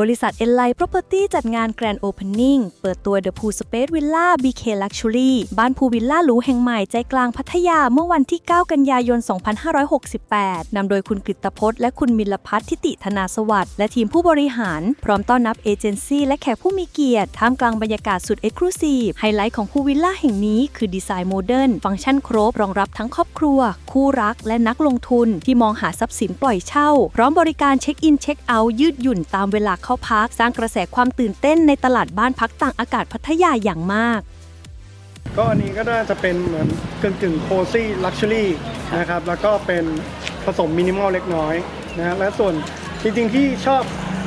บริษัท Enlight Property จัดงาน Grand Opening เปิดตัว The Pool Space Villa BK Luxury บ้านพูลวิลล่าหรูแห่งใหม่ใจกลางพัทยาเมื่อวันที่ 9 กันยายน 2568 นำโดยคุณกฤตพจน์และคุณมิลพัฒน์ทิติธนาสวัสดิ์และทีมผู้บริหาร พร้อมต้อนรับเอเจนซี่และแขกผู้มีเกียรติท่ามกลางบรรยากาศสุดเอกลูซีฟไฮไลท์ของพูลวิลล่าแห่งนี้คือดีไซน์โมเดิร์นฟังก์ชันครบรองรับทั้งครอบครัว คู่รัก และนักลงทุนที่มองหาทรัพย์สินปล่อยเช่า พร้อมบริการเช็คอินเช็คเอาท์ยืดหยุ่นตามเวลาเข้าพักสร้างกระแสความตื่นเต้นในตลาดบ้านพักต่างอากาศพัทยาอย่างมาก ก็อันนี้ก็น่าจะเป็นเหมือนกึ่งกึ่งโคซี่ลักชัวรี่นะครับแล้วก็เป็นผสมมินิมอลเล็กน้อยนะและส่วนจริงๆที่ชอบ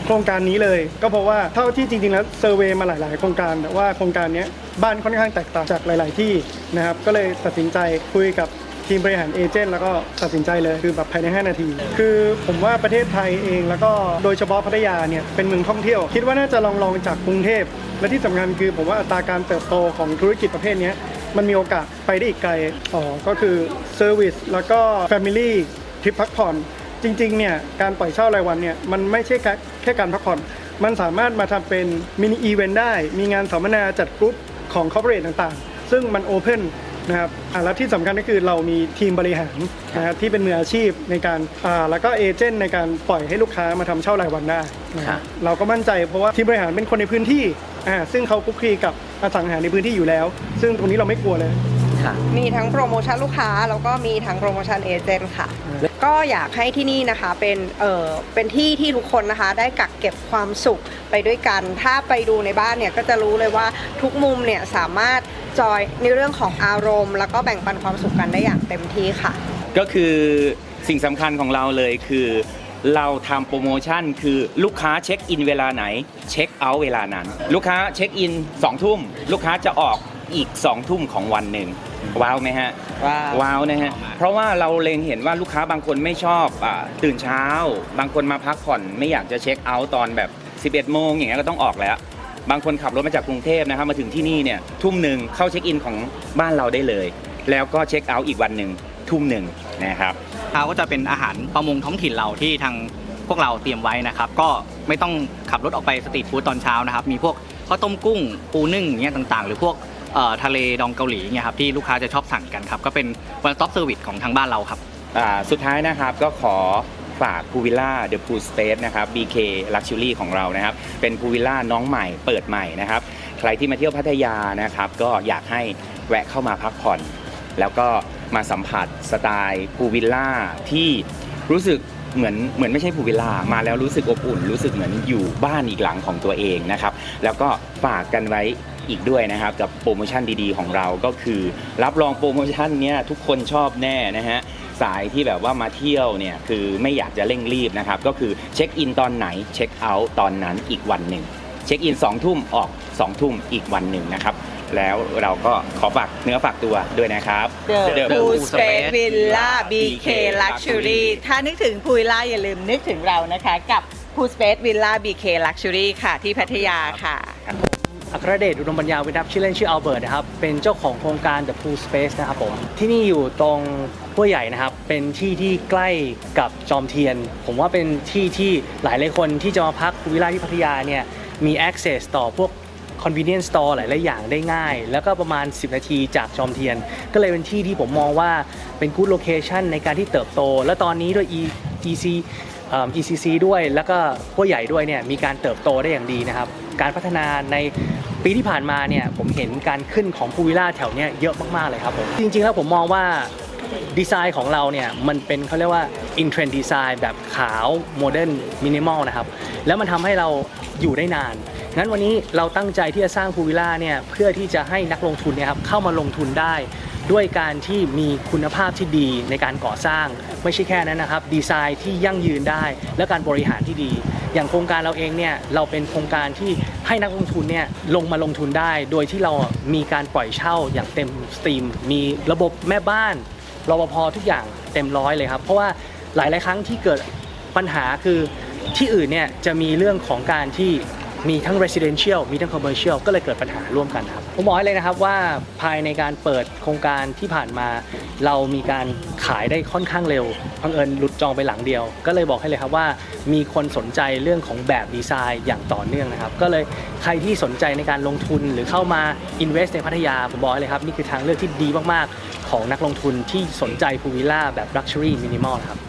โครงการนี้เลย ก็เพราะว่าเท่าที่จริงๆแล้วเซอร์เวย์มาหลายๆ โครงการแต่ว่าโครงการนี้บ้านค่อนข้างแตกต่างจากหลาย ๆ ที่นะครับก็เลยตัดสินใจคุยกับ ทีมบริหารเอเจนต์แล้วก็ตัดสินใจเลยคือแบบภายใน 5 นาที คือผมว่าประเทศไทยเองแล้วก็โดยเฉพาะพัทยาเนี่ยเป็นเมืองท่องเที่ยว คิดว่าน่าจะลองลองจากกรุงเทพ และที่สำคัญคือผมว่าอัตราการเติบโตของธุรกิจประเภทนี้มันมีโอกาสไปได้อีกไกลอ๋อก็คือเซอร์วิสแล้วก็ Family ทริปพักผ่อนจริงๆเนี่ยการปล่อยเช่ารายวันเนี่ยมันไม่ใช่แค่แค่การพักผ่อน มันสามารถมาทำเป็นมินิอีเวนต์ได้ มีงานสัมมนาจัดกรุ๊ปของคอร์เปอเรทต่างๆ ซึ่งมันโอเพน นะครับอ่าแล้วที่สำคัญก็คือเรามีทีมบริหารนะครับที่เป็นมืออาชีพในการอ่าแล้วก็เอเจนต์ในการปล่อยให้ลูกค้ามาทำเช่ารายวันได้นะคครัรับบเราก็มั่นใจเพราะว่าทีมบริหารเป็นคนในพื้นที่อ่าซึ่งเขาคลุกคลีกับอสังหาในพื้นที่อยู่แล้ว ซึ่งตรงนี้เราไม่กลัวเลย ค่ะ มีทั้งโปรโมชั่นลูกค้า แล้วก็มีทั้งโปรโมชั่นเอเจนต์ค่ะ ก็อยากให้ที่นี่นะคะเป็นเออเป็นที่ที่ทุกคนนะคะ ได้กักเก็บความสุขไปด้วยกัน ถ้าไปดูในบ้านเนี่ยก็จะรู้เลยว่าทุกมุมเนี่ยสามารถจอยในเรื่องของอารมณ์ แล้วก็แบ่งปันความสุขกันได้อย่างเต็มที่ค่ะ ก็คือสิ่งสำคัญของเราเลยคือเราทำโปรโมชั่นคือลูกค้าเช็คอินเวลาไหน เช็คเอาท์เวลานั้น ลูกค้าเช็คอิน2ทุ่ม ลูกค้าจะออกอีก2ทุ่มของวันหนึ่ง ว้าวไหมฮะ ว้าวว้าวนะฮะ เพราะว่าเราเล็งเห็นว่าลูกค้าบางคนไม่ชอบอาตื่นเช้า บางคนมาพักผ่อนไม่อยากจะเช็คเอาท์ตอนแบบ 11 โมงอย่างเงี้ยก็ต้องออกแล้ว บางคนขับรถมาจากกรุงเทพนะครับมาถึงที่นี่เนี่ยทุ่มหนึ่งเข้าเช็คอินของบ้านเราได้เลย แล้วก็เช็คเอาท์อีกวันหนึ่งทุ่มหนึ่งนะครับข้าวก็จะเป็นอาหารประมงท้องถิ่นเราที่ทางพวกเราเตรียมไว้นะครับ ก็ไม่ต้องขับรถออกไปสตรีทฟู้ดตอนเช้านะครับ มีพวกข้าวต้มกุ้งปูนึ่งอย่างเงี้ยต่างๆ หรือพวกเอ่อ ทะเลดองเกาหลีเงี้ยครับที่ลูกค้าจะชอบสั่งกันครับก็เป็น one stop service ของทางบ้านเราครับ อ่าสุดท้ายนะครับก็ขอฝากพูวิลล่าเดอะพูลสเปซนะครับ BK Luxury ของเรานะครับ เป็นพูวิลล่าน้องใหม่เปิดใหม่นะครับ ใครที่มาเที่ยวพัทยานะครับ ก็อยากให้แวะเข้ามาพักผ่อน แล้วก็มาสัมผัสสไตล์พูวิลล่าที่รู้สึกเหมือนเหมือนไม่ใช่พูวิลล่ามาแล้วรู้สึกอบอุ่น รู้สึกเหมือนอยู่บ้านอีกหลังของตัวเองนะครับ แล้วก็ฝากกันไว้ อีกด้วยนะครับ กับโปรโมชั่นดีๆ ของเราก็คือ รับรองโปรโมชั่นเนี้ยทุกคนชอบแน่นะฮะสายที่แบบว่ามาเที่ยวเนี่ยคือไม่อยากจะเร่งรีบนะครับ ก็คือเช็คอินตอนไหนเช็คเอาท์ตอนนั้นอีกวันหนึ่งเช็คอิน2ทุ่มออก2ทุ่มอีกวันหนึ่งนะครับ แล้วเราก็ขอฝากเนื้อฝากตัวด้วยนะครับ The The Pool Pool Space Space Villa BK BK Luxury ถ้านึกถึงพูวิลล่าอย่าลืมนึกถึงเรานะคะ กับ Pool Space Villa BK Luxury ค่ะที่พัทยาค่ะ อัครเดชอุดมปัญญาวิทัพชื่อเล่นชื่ออัลเบิร์ตนะครับ เป็นเจ้าของโครงการ The Pool Space นะครับผม ที่นี่อยู่ตรงห้วยใหญ่นะครับ เป็นที่ที่ใกล้กับจอมเทียน ผมว่าเป็นที่ที่หลายหลายคนที่จะมาพักวิลล่าที่พัทยาเนี่ย มี access ต่อพวก convenience store หลายๆอย่างได้ง่าย แล้วก็ประมาณ 10 นาทีจากจอมเทียน ก็เลยเป็นที่ที่ผมมองว่าเป็น good location ในการที่เติบโต และตอนนี้ด้วย E- EC ECC ด้วยแล้วก็ห้วยใหญ่ด้วยเนี่ยมีการเติบโตได้อย่างดีนะครับ การพัฒนาใน ปีที่ผ่านมาเนี่ยผมเห็นการขึ้นของพูวิลล่าแถวเนี้ยเยอะมากๆเลยครับผมจริง ๆ แล้วผมมองว่าดีไซน์ของเราเนี่ยมันเป็นเขาเรียกว่าอินเทรนด์ดีไซน์แบบขาวโมเดิร์นมินิมอลนะครับแล้วมันทำให้เราอยู่ได้นาน งั้นวันนี้เราตั้งใจที่จะสร้างพูวิลล่าเนี่ยเพื่อที่จะให้นักลงทุนเนี่ยครับเข้ามาลงทุนได้ ด้วยการที่มีคุณภาพที่ดีในการก่อสร้าง ไม่ใช่แค่นั้นนะครับ ดีไซน์ที่ยั่งยืนได้ และการบริหารที่ดี อย่างโครงการเราเองเนี่ยเราเป็นโครงการที่ให้นักลงทุนเนี่ยลงมาลงทุนได้ โดยที่เรามีการปล่อยเช่าอย่างเต็มสตรีม มีระบบแม่บ้านรปภทุกอย่างเต็มร้อยเลยครับ เพราะว่าหลาย ๆ ครั้งที่เกิดปัญหาคือที่อื่นเนี่ยจะมีเรื่องของการที่ มีทั้ง residential มีทั้ง commercial ก็เลยเกิดปัญหาร่วมกันครับผมบอกให้เลยนะครับว่าภายในการเปิดโครงการที่ผ่านมา เรามีการขายได้ค่อนข้างเร็วพังเอิญหลุดจองไปหลังเดียว ก็เลยบอกให้เลยครับว่ามีคนสนใจเรื่องของแบบดีไซน์อย่างต่อเนื่องนะครับ ก็เลยใครที่สนใจในการลงทุนหรือเข้ามา invest ในพัทยาผมบอกให้เลยครับนี่คือทางเลือกที่ดีมากๆ ของนักลงทุนที่สนใจพูวิลล่าแบบ luxury minimal ครับ